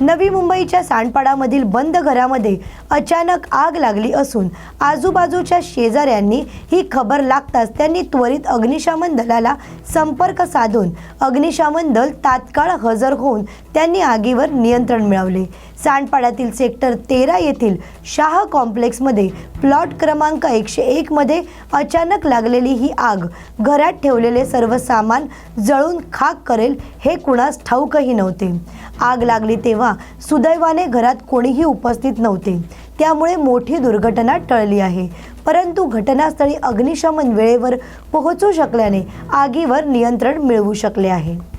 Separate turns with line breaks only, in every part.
नवी मुंबईच्या सांडपाडामधील बंद घरामध्ये अचानक आग लागली असून आजूबाजूच्या शेजाऱ्यांनी ही खबर लागताच त्यांनी त्वरित अग्निशमन दलाला संपर्क साधून अग्निशमन दल तात्काळ हजर होऊन त्यांनी आगीवर नियंत्रण मिळवले. सांडपाड्यातील सेक्टर तेरा येथील शाह कॉम्प्लेक्समध्ये प्लॉट क्रमांक एकशे एकमध्ये अचानक लागलेली ही आग घरात ठेवलेले सर्व सामान जळून खाक करेल हे कुणास ठाऊकही नव्हते. आग लागली तेव्हा सुदैवाने घरात कोणीही उपस्थित नव्हते. त्यामुळे मोठी दुर्घटना टळली आहे. परंतु घटनास्थळी अग्निशमन वेळेवर पोहोचू शकल्याने आगीवर नियंत्रण मिळवू शकले आहे.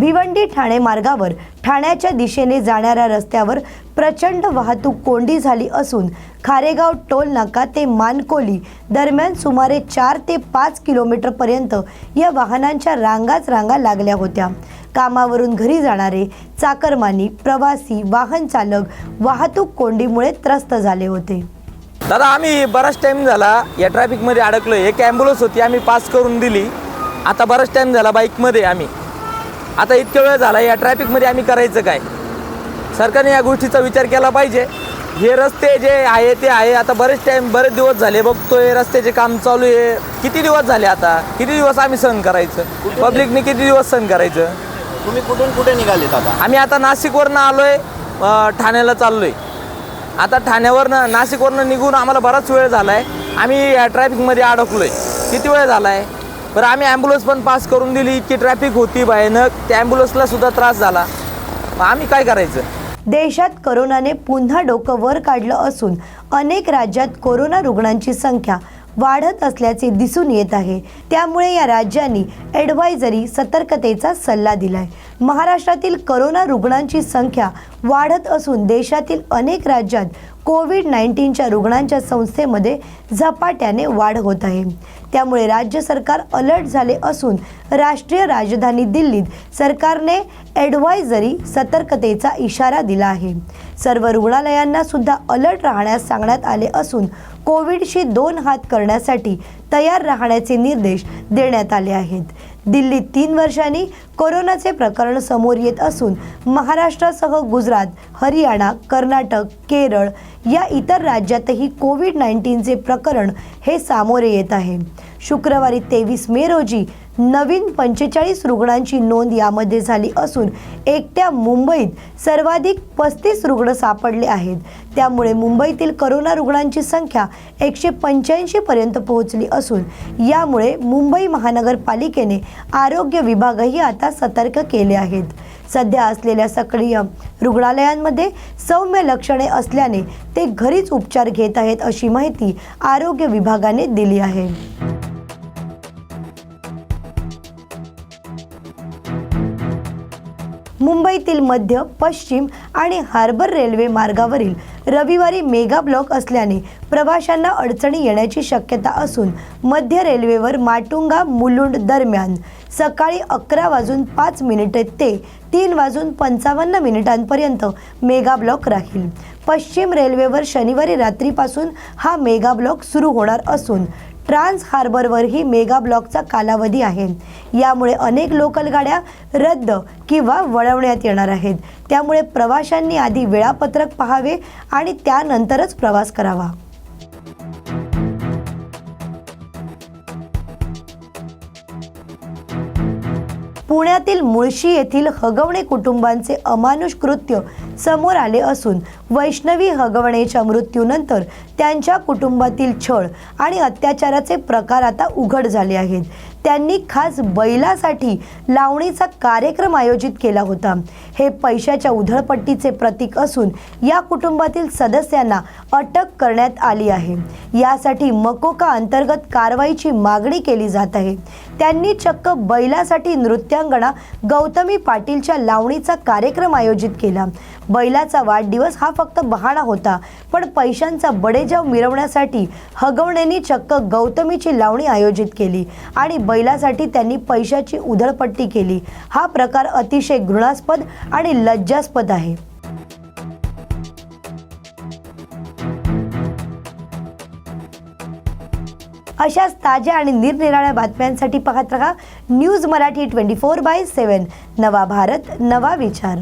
भिवंडी ठाणे मार्गावर ठाण्याच्या दिशेने जाणाऱ्या रस्त्यावर प्रचंड वाहतूक कोंडी झाली असून खारेगाव टोल नाका ते मानकोली दरम्यान सुमारे चार ते पाच किलोमीटरपर्यंत या वाहनांच्या रांगाच रांगा लागल्या होत्या. कामावरून घरी जाणारे चाकरमानी प्रवासी वाहन चालक वाहतूक कोंडीमुळे त्रस्त झाले होते.
दादा आम्ही बराच टाईम झाला या ट्रॅफिकमध्ये अडकलो एक ॲम्ब्युलन्स होती आम्ही पास करून दिली. आता बराच टाईम झाला बाईकमध्ये आम्ही. आता इतक्या वेळ झाला या ट्रॅफिकमध्ये आम्ही करायचं काय? सरकारने या गोष्टीचा विचार केला पाहिजे. हे रस्ते जे आहे ते आहे. आता बरेच टाईम बरेच दिवस झाले बघतोय रस्त्याचे काम चालू आहे. किती दिवस झाले आता? किती दिवस आम्ही सहन करायचं? पब्लिकने किती दिवस सहन करायचं?
तुम्ही कुठून कुठे निघालेत आता?
आम्ही आता नाशिकवरनं आलोय अं, ठाण्याला चाललोय. आता ठाण्यावरनं नाशिकवरनं निघून आम्हाला बराच वेळ झाला आहे आम्ही या ट्रॅफिकमध्ये अडकलोय. किती वेळ झाला आहे बरं आम्ही ॲम्ब्युलन्स पण पास करून दिली इतकी ट्रॅफिक होती भयानक. त्या ॲम्ब्युलन्सला सुद्धा त्रास झाला. मग आम्ही काय करायचं?
देशात करोनाने पुन्हा डोकं वर काढलं असून अनेक राज्यात कोरोना रुग्णांची संख्या वाढत असल्याचे दिसून येत आहे. त्यामुळे या राज्यांनी ॲडवायझरी सतर्कतेचा सल्ला दिलाय. महाराष्ट्रातील करोना रुग्णांची संख्या वाढत असून देशातील अनेक राज्यात कोविड नाईन्टीनच्या रुग्णांच्या संस्थेमध्ये झपाट्याने वाढ होत आहे. त्यामुळे राज्य सरकार अलर्ट झाले असून राष्ट्रीय राजधानी दिल्लीत सरकारने ॲडवायझरी सतर्कतेचा इशारा दिला आहे. सर्व रुग्णालयांना सुद्धा अलर्ट राहण्यास सांगण्यात आले असून कोविडशी दोन हात करण्यासाठी तयार राहण्याचे निर्देश देण्यात आले आहेत. दिल्लीत तीन वर्षांनी कोरोनाचे प्रकरण समोर येत असून महाराष्ट्रासह गुजरात हरियाणा कर्नाटक केरळ या इतर राज्यातही कोविड नाईन्टीनचे प्रकरण हे सामोरे येत आहे. शुक्रवारी तेवीस मे रोजी नवीन पंचेचाळीस रुग्णांची नोंद यामध्ये झाली असून एकट्या मुंबईत सर्वाधिक पस्तीस रुग्ण सापडले आहेत. त्यामुळे मुंबईतील करोना रुग्णांची संख्या एकशे पंच्याऐंशी पर्यंत पोहोचली असून यामुळे मुंबई महानगरपालिकेने आरोग्य विभागही आता सतर्क केले आहेत. सध्या असलेल्या सक्रिय रुग्णालयांमध्ये सौम्य लक्षणे असल्याने ते घरीच उपचार घेत आहेत अशी माहिती आरोग्य विभागाने दिली आहे. मुंबईतील मध्य पश्चिम आणि हार्बर रेल्वे मार्गावरील रविवारी मेगा ब्लॉक असल्याने प्रवाशांना अडचणी येण्याची शक्यता असून मध्य रेल्वेवर माटुंगा मुलुंड दरम्यान सकाळी अकरा वाजून पाच मिनिटे ते तीन वाजून पंचावन्न मिनिटांपर्यंत मेगा ब्लॉक राहील. पश्चिम रेल्वेवर शनिवारी रात्रीपासून हा मेगा ब्लॉक सुरू होणार असून ट्रान्स हार्बरवरही मेगा ब्लॉकचा कालावधी आहे. यामुळे अनेक लोकल गाड्या रद्द किंवा वळवण्यात येणार आहेत. त्यामुळे प्रवाशांनी आधी वेळापत्रक पाहावे आणि त्यानंतरच प्रवास करावा. पुण्यातील मुळशी येथील हगवणे कुटुंबांचे अमानुष कृत्य समोर आले असून वैष्णवी हगवणेच्या मृत्यूनंतर त्यांच्या कुटुंबातील छळ आणि अत्याचाराचे प्रकार आता उघड झाले आहेत. त्यांनी खास बैलासाठी लावणीचा कार्यक्रम आयोजित केला होता. हे पैशाच्या उधळपट्टीचे प्रतीक असून या कुटुंबातील सदस्यांना अटक करण्यात आली आहे. यासाठी मकोका अंतर्गत कारवाईची मागणी केली जात आहे. त्यांनी चक्क बैलासाठी नृत्यांगणा गौतमी पाटीलच्या लावणीचा कार्यक्रम आयोजित केला. बैलाचा वाढदिवस हा फक्त बहाणा होता. पण पैशांचा बडेजाव मिरवण्यासाठी हगवणेंनी चक्क गौतमीची लावणी आयोजित केली आणि बैलासाठी त्यांनी पैशाची उधळपट्टी केली. हा प्रकार अतिशय घृणास्पद आणि लज्जास्पद आहे. अशाच ताज्या आणि निरनिराळ्या बातम्यांसाठी पाहत रहा news Marathi twenty four by seven. नवा भारत नवा विचार.